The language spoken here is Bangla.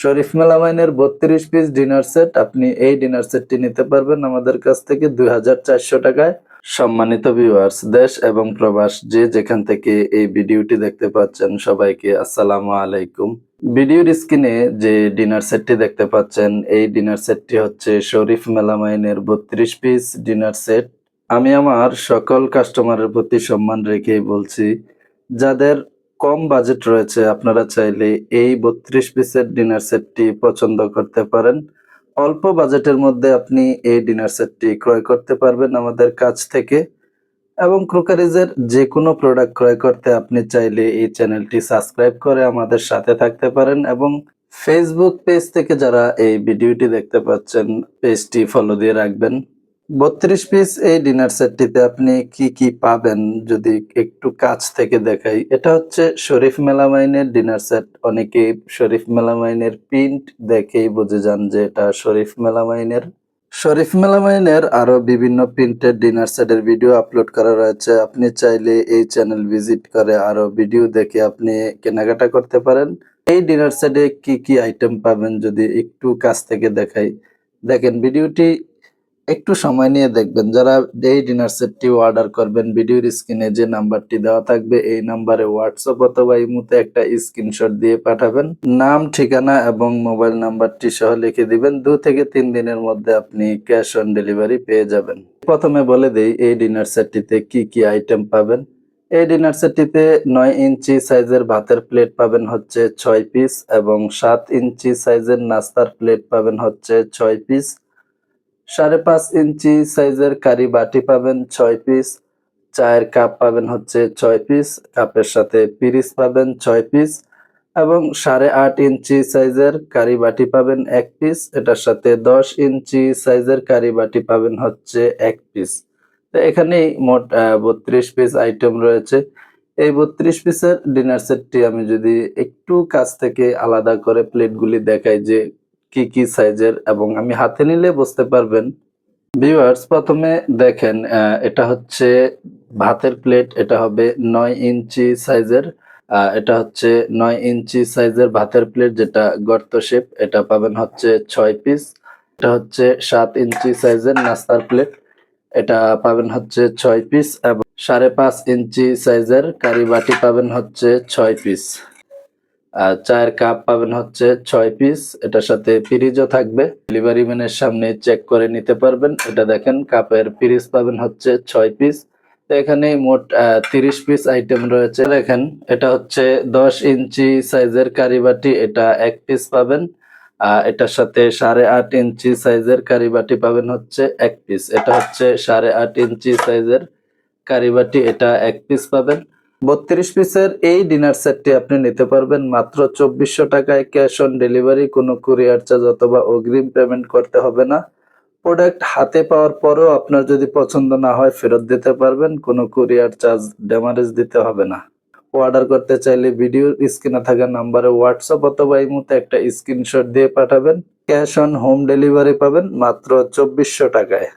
শরীফ মেলামাইনের বত্রিশ পিস ডিনার সেট আপনি এই ডিনার সেটটি নিতে পারবেন আমাদের কাছ থেকে দুই হাজার চারশো টাকায়। সম্মানিত ভিউয়ার্স দেশ এবং প্রবাস, যে যেখান থেকে এই ভিডিওটি দেখতে পাচ্ছেন, সবাইকে আসসালামু আলাইকুম। ভিডিওর স্ক্রিনে যে ডিনার সেটটি দেখতে পাচ্ছেন, এই ডিনার সেটটি হচ্ছে শরীফ মেলামাইনের বত্রিশ পিস ডিনার সেট আমি আমার সকল কাস্টমারের প্রতি সম্মান রেখেই বলছি, যাদের কম বাজেট রয়েছে, আপনারা চাইলে এই বত্রিশ পিসের ডিনার সেটটি পছন্দ করতে পারেন। অল্প বাজেটের মধ্যে আপনি এই ডিনার সেটটি ক্রয় করতে পারবেন আমাদের কাছ থেকে। এবং ক্রোকারিজের যে কোনো প্রোডাক্ট ক্রয় করতে আপনি চাইলে এই চ্যানেলটি সাবস্ক্রাইব করে আমাদের সাথে থাকতে পারেন এবং ফেসবুক পেজ থেকে যারা এই ভিডিওটি দেখতে পাচ্ছেন, পেজটি ফলো দিয়ে রাখবেন। বত্রিশ পিস এই ডিনার সেটটিতে আপনি কি কি পাবেন যদি একটু কাছ থেকে দেখাই? এটা হচ্ছে শরীফ মেলামাইনের ডিনার সেট অনেকে শরীফ মেলামাইনের প্রিন্ট দেখেই বুঝে যান যে এটা শরীফ মেলামাইনের। শরীফ মেলামাইনের আরও বিভিন্ন প্রিন্টের ডিনার সেটের ভিডিও আপলোড করা রয়েছে। আপনি চাইলে এই চ্যানেল ভিজিট করে আরও ভিডিও দেখে আপনি কেনাকাটা করতে পারেন। এই ডিনার সেটে কি কি আইটেম পাবেন যদি একটু কাছ থেকে দেখাই? দেখেন ভিডিওটি একটু সময় নিয়ে দেখবেন। যারা এই ডিনার সেটটি অর্ডার করবেন, ভিডিওর স্ক্রিনে যে নাম্বারটি দেওয়া থাকবে, এই নাম্বারে হোয়াটসঅ্যাপ অথবা ইমুতে একটা স্ক্রিনশট দিয়ে পাঠাবেন। নাম, ঠিকানা এবং মোবাইল নাম্বারটি সহ লিখে দিবেন। দু থেকে তিন দিনের মধ্যে আপনি ক্যাশ অন ডেলিভারি পেয়ে যাবেন। প্রথমে বলে দেই, এই ডিনার সেটটিতে কি কি আইটেম পাবেন? এই ডিনার সেটটিতে নয় ইঞ্চি সাইজের ভাতের প্লেট পাবেন হচ্ছে ছয় পিস এবং সাত ইঞ্চি সাইজের নাস্তার প্লেট পাবেন হচ্ছে ছয় পিস সাড়ে পাঁচ ইঞ্চি সাইজের কারি বাটি পাবেন ছয় পিস। চায়ের কাপ পাবেন হচ্ছে ছয় পিস, কাপের সাথে পিরিস পাবেন ছয় পিস এবং সাড়ে আট ইঞ্চি সাইজের কারি বাটি পাবেন এক পিস। এটার সাথে দশ ইঞ্চি সাইজের কারি বাটি পাবেন হচ্ছে এক পিস। তো এখানেই মোট বত্রিশ পিস আইটেম রয়েছে। এই বত্রিশ পিসের ডিনার সেটটি আমি যদি একটু কাছ থেকে আলাদা করে প্লেটগুলি দেখাই যে কি কি সাইজের এবং আমি হাতে নিলে বুঝতে পারবেন। ভিউয়ার্স, প্রথমে দেখেন এটা হচ্ছে ভাতের প্লেট, এটা হবে নয় ইঞ্চি সাইজের এটা হচ্ছে নয় ইঞ্চি সাইজের ভাতের প্লেট যেটা গর্ত শেপ এটা পাবেন হচ্ছে ছয় পিস এটা হচ্ছে সাত ইঞ্চি সাইজের নাস্তার প্লেট, এটা পাবেন হচ্ছে ছয় পিস এবং সাড়ে পাঁচ ইঞ্চি সাইজের কারি বাটি পাবেন হচ্ছে ছয় পিস চায়ের কাপ পাবেন হচ্ছে ছয় পিস এটার সাথে ফ্রিজও থাকবে। ডেলিভারি ম্যানের সামনে চেক করে নিতে পারবেন। এটা দেখেন কাপের ফ্রিজ পাবেন হচ্ছে ছয় পিস তো এখানে মোট তিরিশ পিস আইটেম রয়েছে। দেখেন এটা হচ্ছে দশ ইঞ্চি সাইজের কারিবাটি। এটা এক পিস পাবেন। আহ, এটার সাথে সাড়ে আট ইঞ্চি সাইজের কারিবাটি পাবেন হচ্ছে এক পিস এটা হচ্ছে সাড়ে আট ইঞ্চি সাইজের কারিবাটি। এটা এক পিস পাবেন। বত্রিশ পিসের এই ডিনার সেটটি আপনি নিতে পারবেন মাত্র চব্বিশশো টাকায় ক্যাশ অন ডেলিভারি, কোনো কুরিয়ার চার্জ অথবা অগ্রিম পেমেন্ট করতে হবে না। প্রোডাক্ট হাতে পাওয়ার পরেও আপনার যদি পছন্দ না হয় ফেরত দিতে পারবেন, কোনো কুরিয়ার চার্জ ড্যামারেজ দিতে হবে না। অর্ডার করতে চাইলে ভিডিওর স্ক্রিনে থাকা নাম্বারে হোয়াটসঅ্যাপ অথবা এই মুহূর্তে একটা স্ক্রিনশট দিয়ে পাঠাবেন। ক্যাশ অন হোম ডেলিভারি পাবেন মাত্র চব্বিশশো টাকায়।